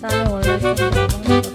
나는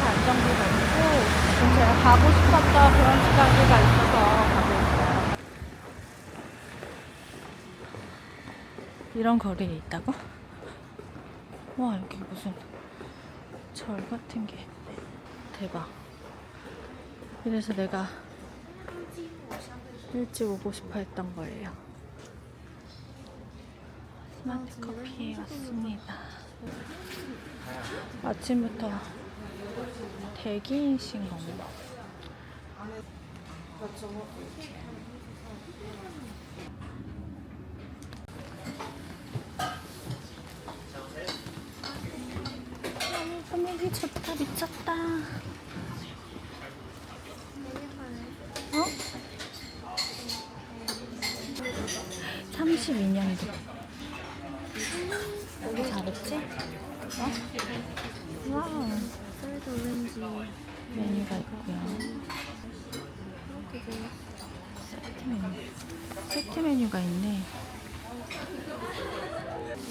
반 정도 됐고, 지금 제가 가고 싶었던 브런치 가게가 있어서 가고 있어요. 이런 거리에 있다고? 와, 여기 무슨 절 같은 게 대박. 이래서 내가 일찍 오고 싶어 했던 거예요. 스마트 커피에 왔습니다. 아침부터 대기이신 건가? 너무 분위기 좋다 미쳤다. 어? 32년도. 여기 잘했지? 어? 와우. 쌀도 오렌지 메뉴가 있고요. 이렇게 돼. 세트 메뉴. 세트 메뉴가 있네.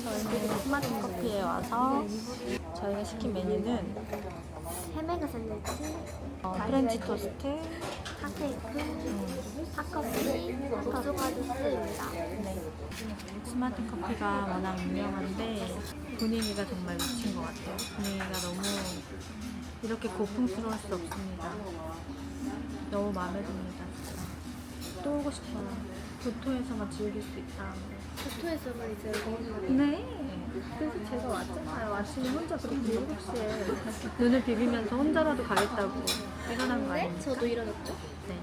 저희는 스마트 커피에 와서 저희가 시킨 메뉴는 해메가 샌드위치, 어, 프렌치 토스트, 핫케이크, 핫커피, 복숭아 주스입니다. 네. 스마트 커피가 워낙 유명한데 분위기가 정말 미친 것 같아요. 분위기가 너무 이렇게 고풍스러울 수 없습니다. 너무 마음에 듭니다. 진짜. 또 오고 싶어요. 교토에서만 즐길 수 있다. 도토에서만 이제 네. 그래서 제가 왔잖아요. 아침에 혼자 그렇게 7시에 눈을 비비면서 혼자라도 가겠다고 일어난 거 네? 아닙니까? 저도 일어났죠. 네.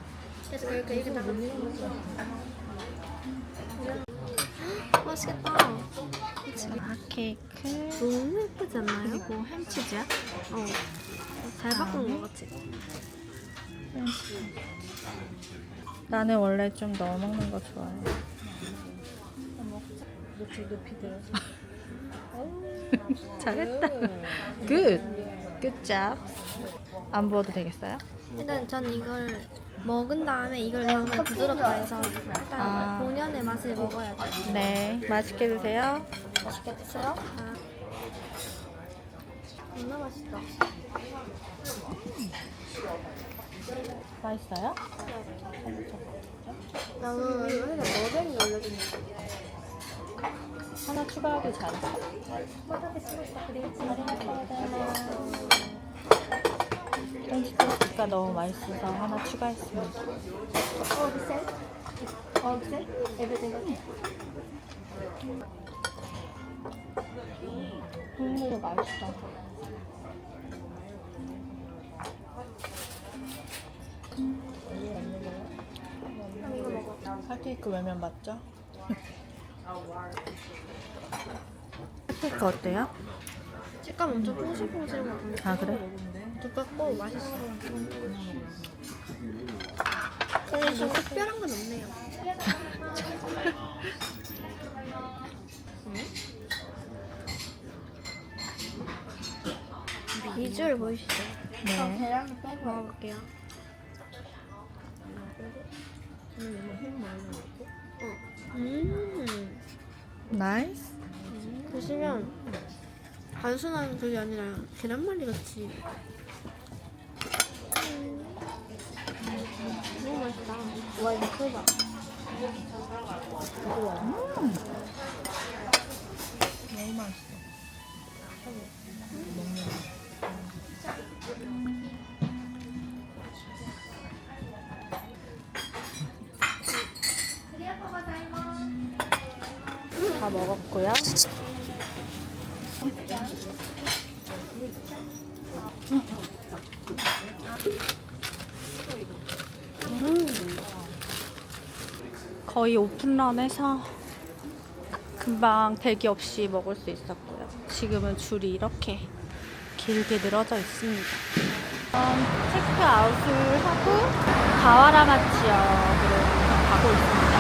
그래서 그러니까 이렇게 나갔어요. 맛있겠다. 지금 핫케이크 너무 예쁘지 않나요? 그리고 햄치즈야? 어. 잘 바꾼 것 같지? 나는 원래 좀 넣어 먹는 거 좋아해. 높이 높이 들어서. 잘했다. 굿. 굿잡. 안 부어도 되겠어요? 일단 전 이걸 먹은 다음에 이걸 넣으면 부드럽다 해서 일단 아. 본연의 맛을 먹어야 돼. 네. 맛있게 드세요. 맛있게 드세요. 아. 존나 맛있다. 맛있어요? 나는 여기다 머랭이 올려주는 하나 추가하길 잘했어. 토스트가 너무 맛있어서 하나 추가했습니다. 국물도 맛있어. 먹어. 핫케이크 외면 맞죠? 핫케이크 어때요? 식감 엄청 같은데 아 그래? 두껍고 맛있어 근데 좀 특별한 건 없네요 비주얼 보이시죠? 네. 계란을 빼고 먹어볼게요 어. 음 나이스. 드시면 단순한 그게 아니라 계란말이 같이 음. 너무 맛있다 와 이거 크다 너무 맛있어. 거의 오픈런해서 금방 대기 없이 먹을 수 있었고요. 지금은 줄이 이렇게 길게 늘어져 있습니다. 음, 체크아웃을 하고 가와라마 지역으로 가고 있습니다.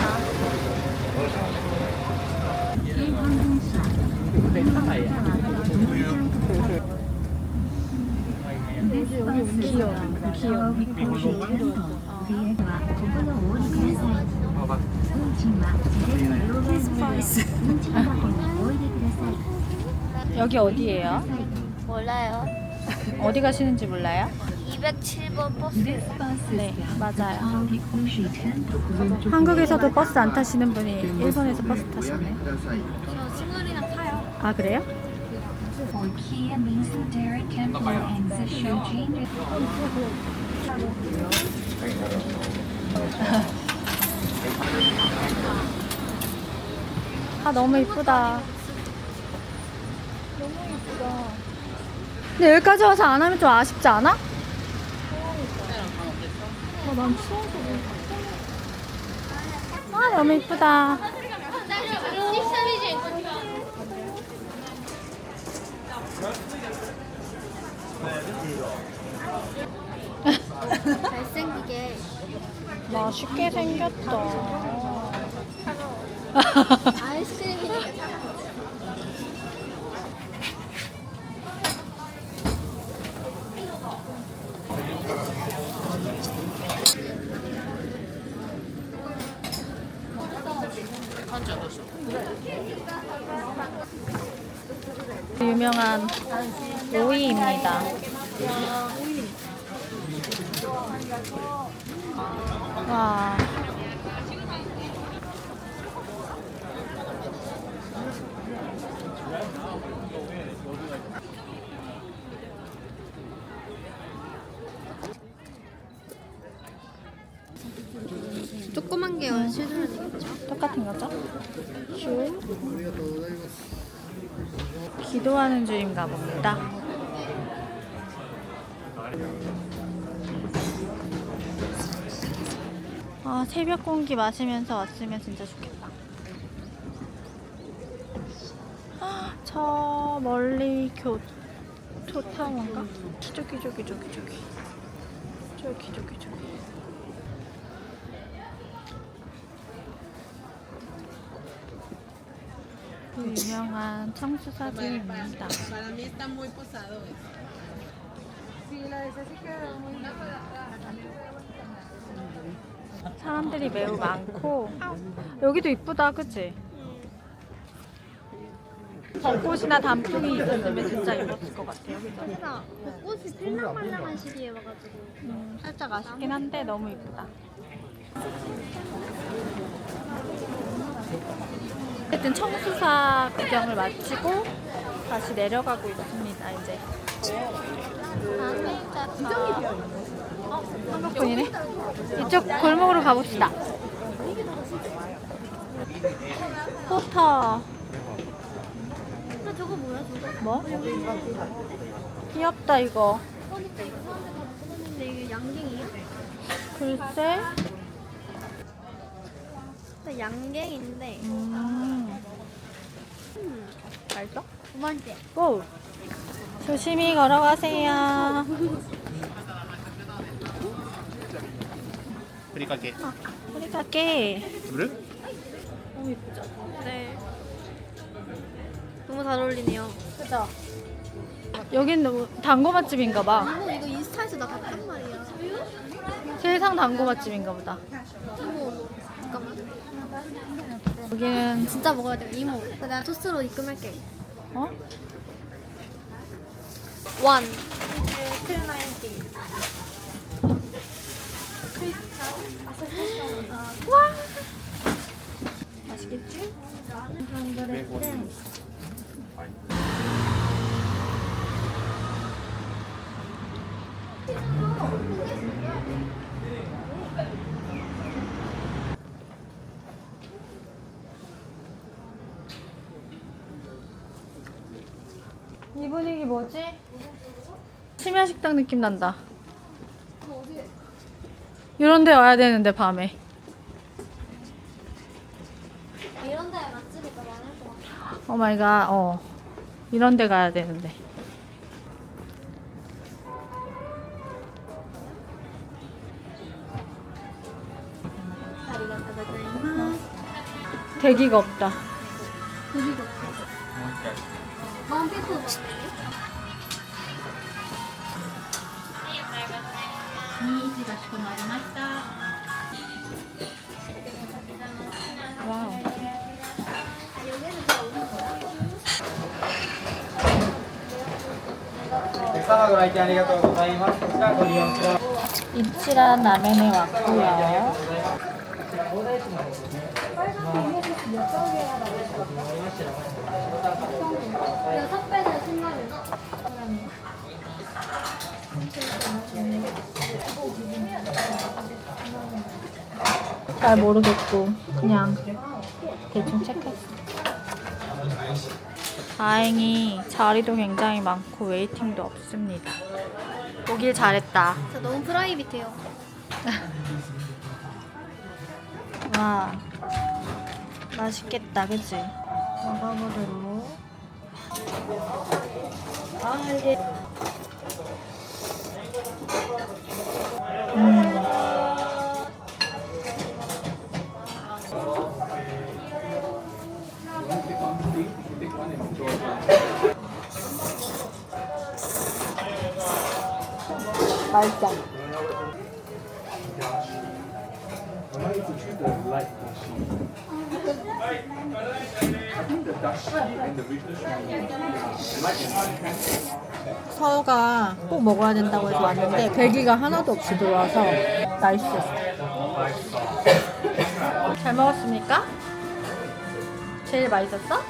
귀여워, 귀여워. 여기 어디예요? 몰라요. 어디 가시는지 몰라요? 207번 버스. 네, 맞아요. 한국에서도 버스 안 타시는 분이 일본에서 버스 타시네. 저 친구들이랑 타요. 아, 그래요? 아, 너무 이쁘다. 너무 이쁘다. 근데 여기까지 와서 안 하면 좀 아쉽지 않아? 아, 난 추워서 아, 너무 이쁘다. 잘생기게. 맛있게 생겼다. 아이스크림이니까 유명한 오이입니다. 와. 조그만 게 되겠죠. 똑같은 거죠? 슈. 기도하는 중인가 봅니다. 아, 새벽 공기 마시면서 왔으면 진짜 좋겠다. 아, 저 멀리 교토 타워인가? 저기 저기 저기 저기 저기 저기 저기 그 유명한 청수사진입니다. 사람들이 매우 많고 여기도 이쁘다 그치? 벚꽃이나 단풍이 있었으면 진짜 예뻤을 것 같아요 그죠? 진짜 벚꽃이 필랑말랑한 시기에 와가지고. 음, 살짝 아쉽긴 한데 너무 이쁘다 어쨌든 청수사 구경을 마치고 다시 내려가고 있습니다 이제 어? 한국분이네 이쪽 골목으로 가봅시다 포터 아 저거 뭐야 저거? 뭐? 귀엽다 이거 이거 사람들 다 먹었는데 이게 양갱이야? 글쎄 양갱인데. 음. 음. 맛있어? 두 번째. 고! 조심히 걸어가세요. 우리 가게. 우리 갈게. 그래? 너무 이쁘죠? 네. 너무 잘 어울리네요. 그죠? 여긴 너무 단고 맛집인가 봐. 이거 이거 인스타에서 나 봤단 말이야. 세상 단고 맛집인가 보다. 이모 잠깐만. 여기는 진짜 먹어야 돼 이모. 내가 토스로 입금할게. 어? 원. 맛있겠지? 이 분위기 뭐지? 심야 식당 느낌 난다. 이런 데 와야 되는데 밤에. 이런 데 맛집이 더 많을 것 같아. 오 마이 갓. 어. 이런 데 가야 되는데. 대기가 없다. 만피코 와우. 입칠한 라면에 왔고요. 여섯 배는 10만 잘 모르겠고 그냥 대충 체크했어. 다행히 자리도 굉장히 많고 웨이팅도 없습니다. 오길 잘했다. 저 너무 프라이빗해요. 와 맛있겠다, 그치? 먹어보도록. 아 이게 맛있다. 서우가 꼭 먹어야 된다고 해서 왔는데 대기가 하나도 없이 들어와서 맛있었어. 잘 먹었습니까? 제일 맛있었어?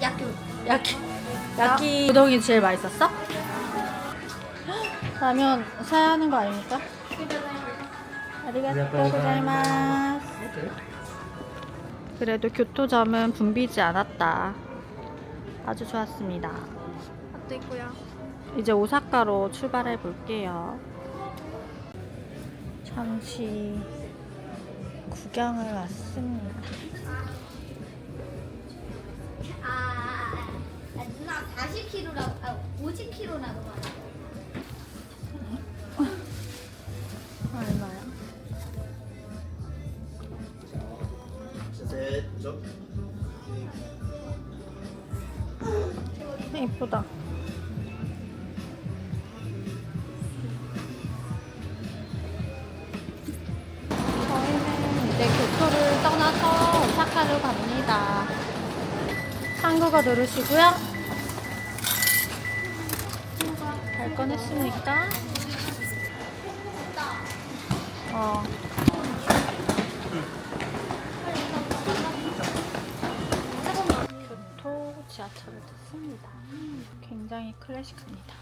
약교. 야끼 야끼 우동이 제일 맛있었어? 라면 사야 하는 거 아닙니까? 아리가또 고자이마스 그래도 교토점은 붐비지 않았다 아주 좋았습니다 밥도 있고요. 이제 오사카로 출발해 볼게요 잠시 구경을 왔습니다 아, 아, 누나 40kg라고, 아, 50kg라고 말해. 얼 한국어 들으시고요. 발권했습니까? 어. 교토 지하철을 탔습니다. 굉장히 클래식합니다.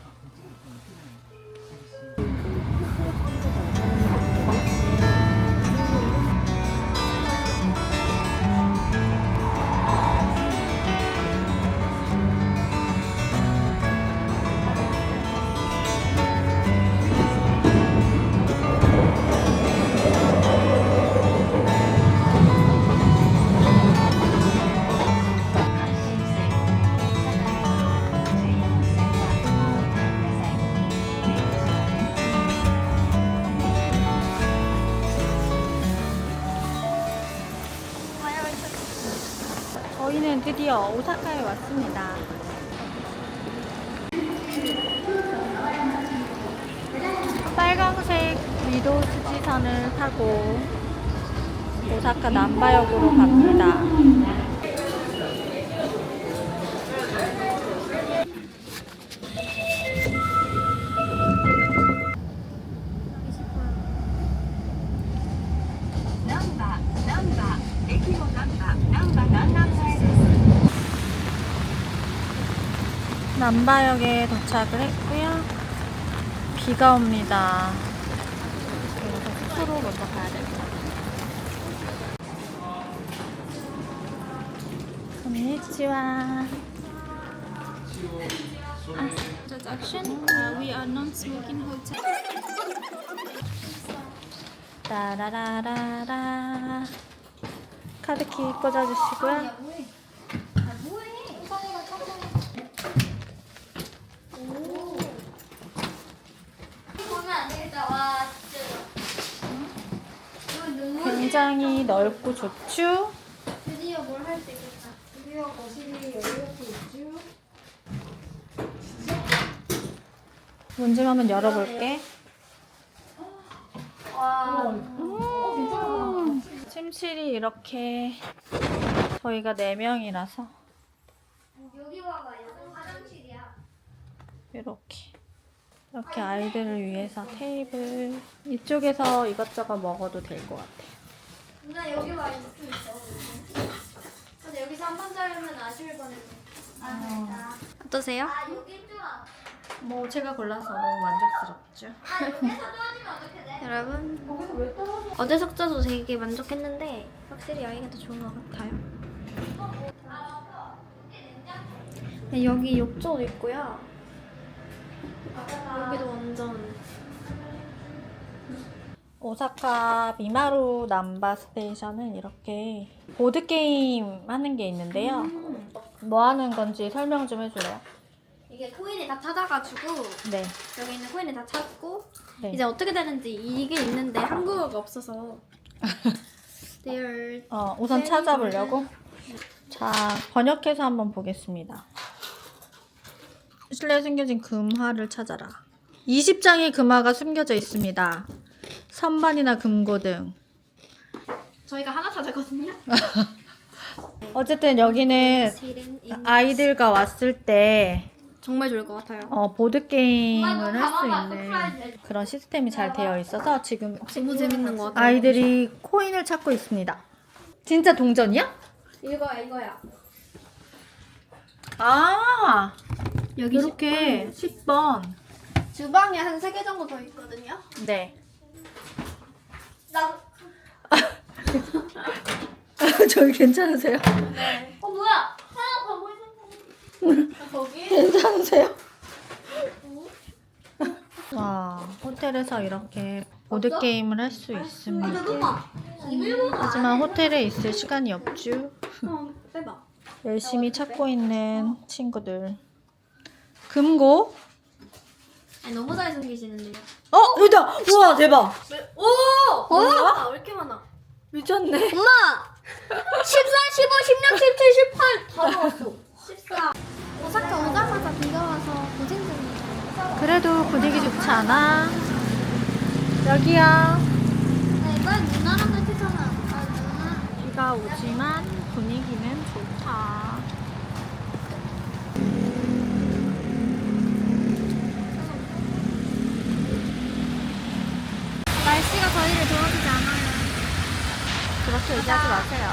드디어 오사카에 왔습니다. 빨강색 위도 수지선을 타고 오사카 남바역으로 갑니다. 남바역에 도착을 했고요. 비가 옵니다. 그래서 숙소로 먼저 가야 될 것 같아요. konnichiwa. transaction. Uh, we are non-smoking hotel. 따라라라라. 카드 키 꽂아주시고요. 보면 안 되겠다. 와, 진짜. 굉장히 넓고 좋죠? 드디어 뭘 할 수 있겠다. 드디어 거실이 이렇게 있죠. 문좀 한번 열어볼게. 와. 음, 침실이 이렇게 저희가 4명이라서 여기 봐봐요. 화장실이야. 이렇게 이렇게 아이들을 위해서 테이블 이쪽에서 이것저것 먹어도 될 것 같아요. 누나 여기 와 있을 수 있어. 근데 여기서 한 번 자르면 아쉬울 뻔했네. 아, 어떠세요? 아, 여기 좋아. 뭐 제가 골라서 너무 만족스럽죠. 아, 여기서 떨어지면 어떻게 돼? 여러분, 어제 숙제도 되게 만족했는데 확실히 여기가 더 좋은 것 같아요. 네, 여기 욕조도 있고요. 여기도 완전 오사카 미마루 남바 스테이션은 이렇게 보드 게임 하는 게 있는데요. 뭐 하는 건지 설명 좀 해줄래요? 이게 코인을 다 찾아가지고 네. 여기 있는 코인을 다 찾고 네. 이제 어떻게 되는지 이게 있는데 한국어가 없어서 어, 우선 찾아보려고. 자, 번역해서 한번 보겠습니다. 실내에 숨겨진 금화를 찾아라. 20장의 금화가 숨겨져 있습니다. 선반이나 금고 등. 저희가 하나 찾았거든요. 어쨌든 여기는 아이들과 왔을 때 정말 좋을 것 같아요. 어, 보드 게임을 할 수 있는 그런 시스템이 잘 되어 있어서 지금 너무 재밌는 것 같아요. 아이들이 코인을 찾고 있습니다. 진짜 동전이야? 이거야 이거야. 아, 여기 이렇게 10번. 주방에 한 세 개 정도 더 있거든요. 네. 나 저기 괜찮으세요? 어 뭐야? 하나 더 보이는 거기? 괜찮으세요? 와, 호텔에서 이렇게 보드 게임을 할수 있습니다. 잠깐만. 이물고 하지만 호텔에 있을 시간이 없죠. 어, 빼봐. 열심히 찾고 있는 친구들. 금고? 아니 너무 잘 숨기시는데요. 어, 여기다! 우와, 대박! 오! 어? 왜 이렇게 많아? 미쳤네. 엄마! 14, 15, 16, 17, 18 다 나왔어. 14. 오사카 오자마자 비가 와서 고생 중이에요. 그래도 분위기 좋지 않아? 여기요. 네, 빨리 누나랑 같이 잖아 아, 누나. 비가 오지만 분위기는 좋다. 날씨가 저희를 도와주지 않아요. 그렇게 얘기하지 마세요.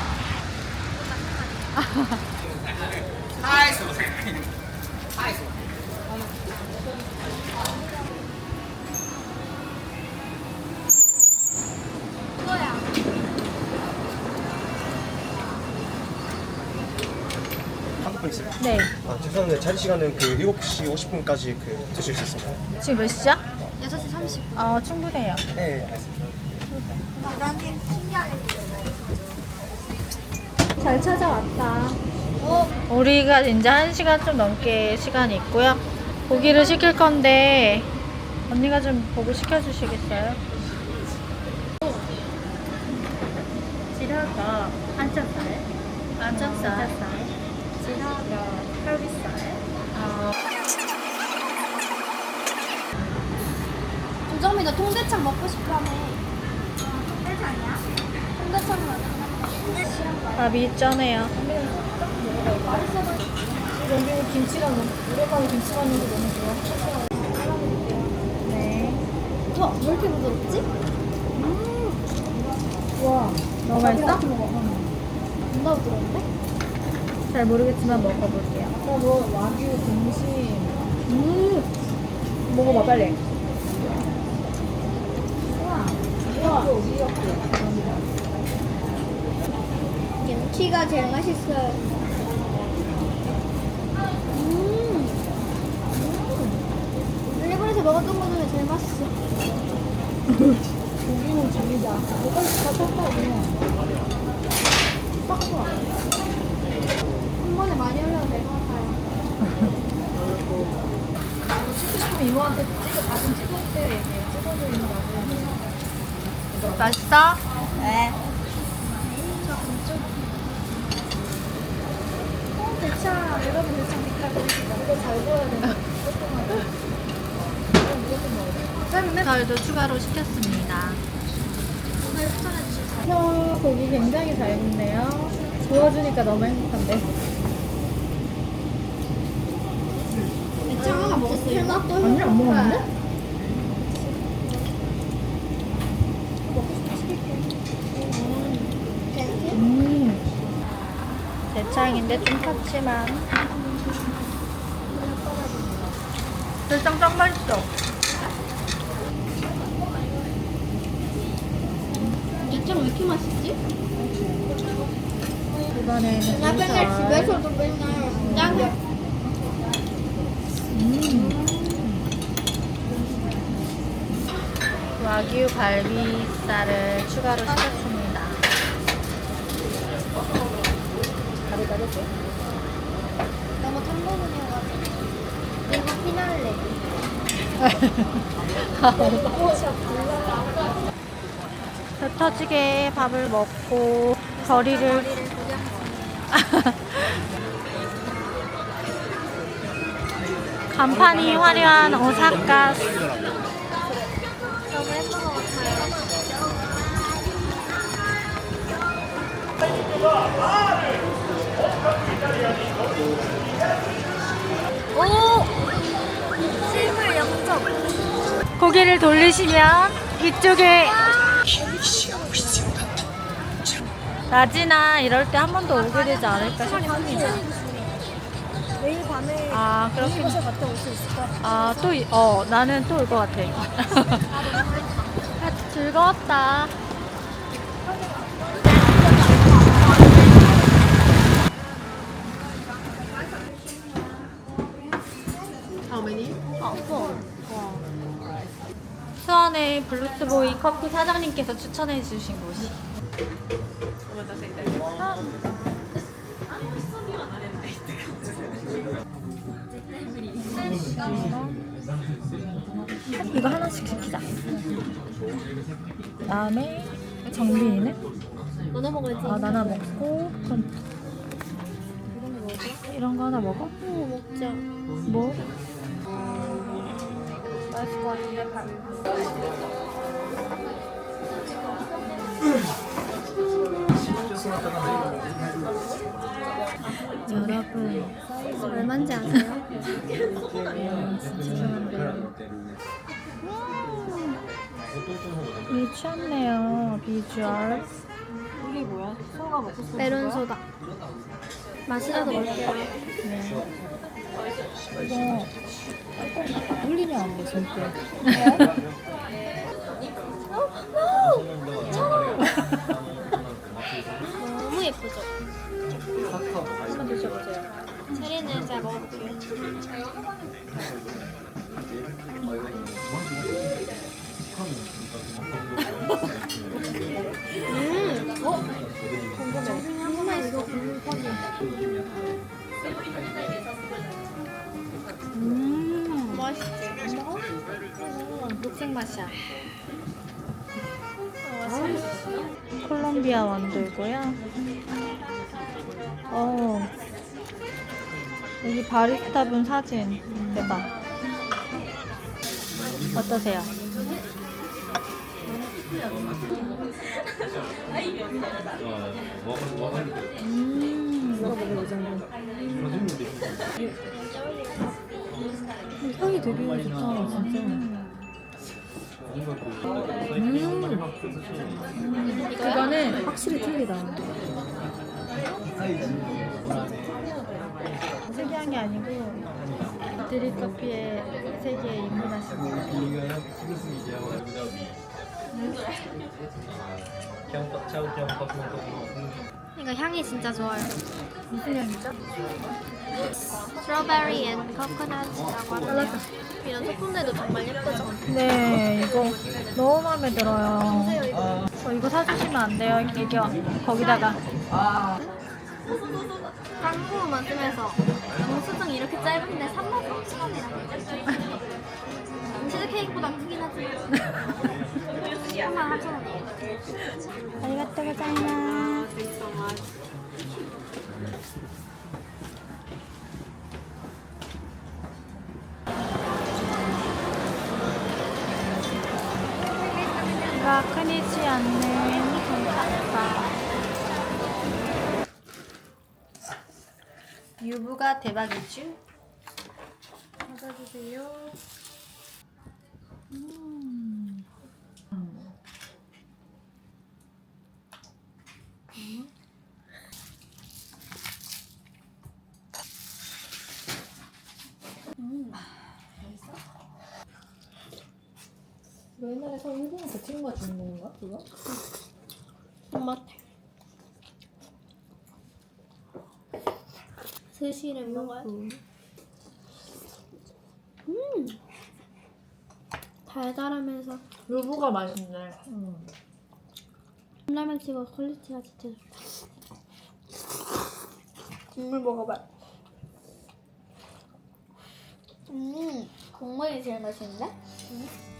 이거야. 한국분 있어요? 네. 아 죄송한데 자리 시간은 그 7시 50분까지 그 드실 수 있습니다. 지금 몇 시야? 6시 30분. 어, 충분해요. 네, 알겠습니다. 신기하게. 잘 찾아왔다. 우리가 이제 한 시간 좀 넘게 시간이 있고요. 고기를 시킬 건데 언니가 좀 보고 시켜주시겠어요? 지라가 안짝살, 안짝살, 지라가 칼비살. 어, 조정미 너 통대창 먹고 싶다며. 아. 밥이 쩌네요. 여기 김치랑 오래가는 김치랑 넣는 게 너무 좋아. 네. 와, 왜 이렇게 부드럽지? 와, 너무 맛있어? 존나 부드러운데? 잘 모르겠지만 먹어볼게요. 아까 뭐 와규 등심. 음, 먹어봐 빨리. 김치가 제일 맛있어요. 음. 음. 일본에서 먹었던 거 중에 제일 맛있어. 고기는 죽이다. 뭐가 다 쳤다고. 딱 좋아. 한 번에 많이 올려도 될 것 같아요. 찍고 싶으면 이모한테 찍어, 가슴 찍을 때 찍어주는 거 같아요. 맛있어? 네. 어. 여러분 보이시죠? 잘 보여야. 저희도 추가로 시켰습니다. 혀 고기 굉장히 잘 굽네요. 구워주니까 너무 행복한데. 대차 먹었어요? 아니 안 먹었는데? 대창인데 좀 탔지만 대창 짱 맛있어. 대차 왜 이렇게 맛있지? 이번에는 나 맨날. 집에서도 맨날 짱 와규 갈비살을 추가로 시켰습니다. 너무 탄 부분이어가지고 이거 피날레. 배 터지게 밥을 먹고 거리를 간판이 화려한 오사카 너무 예쁜 것 같아요 오! 실물 영점 고개를 돌리시면 이쪽에 낮이나 이럴 때 한 번 더 오게 되지 않을까 싶습니다. 내일 밤에 아 그렇게 갔다 올 수 있을까? 아또 어 나는 또 올 것 같아. 아, 즐거웠다. Many? 수원의 블루스보이 커피 사장님께서 추천해 주신 곳이. 이거 하나씩 시키자. 다음에 정빈이는 나눠 먹어야지 아 나나 먹고 그럼 이런 거 하나 먹어? 응 먹자 뭐? 맛있을 것 같은데 밥. 여러분 얼마인지 아세요? 죄송한데요. 미쳤네요 비주얼. 이게 뭐야? 소가 먹고 싶어. 메론 소다 맛이라도 볼게요 이거 흘리면 안 돼, 절대. 너무 예쁘죠? 한번 드셔보세요. 체리는 제가 먹어볼게요 맛이야. 콜롬비아 원두고요. 어, 여기 바리스타 분 사진 대박. 어떠세요? 음, 향이 되게 좋다, 진짜. 음. 그거는 확실히 틀리다. 특이한 게 아니고 드립 커피의 세계에 입문하신 것 같아요. 이거 향이 진짜 좋아요. 무슨 향이죠? 스트로베리 앤 코코넛이라고 하는데요. 이런 소품들도 정말 예쁘죠? 네, 이거 너무 마음에 들어요. 저 이거 사주시면 안 돼요, 애교. 거기다가. 짱구만 쓰면서 영수증이 이렇게 짧은데 3만 3천 원이라고. 치즈케이크보다 크긴 하지만 3만 4천 원이에요. 아리가또 고자이마스. 가 끊이지 않는 돈가스. 유부가 대박이죠? 받아주세요. 너 옛날에 서 일본에서 친구가 그거? 엄마 스시를 먹어야 돼. 음 달달하면서 유부가 맛있네. 음. 라면 치고 퀄리티가 진짜 좋다. 국물 먹어봐. 음 국물이 제일 맛있는데? 음.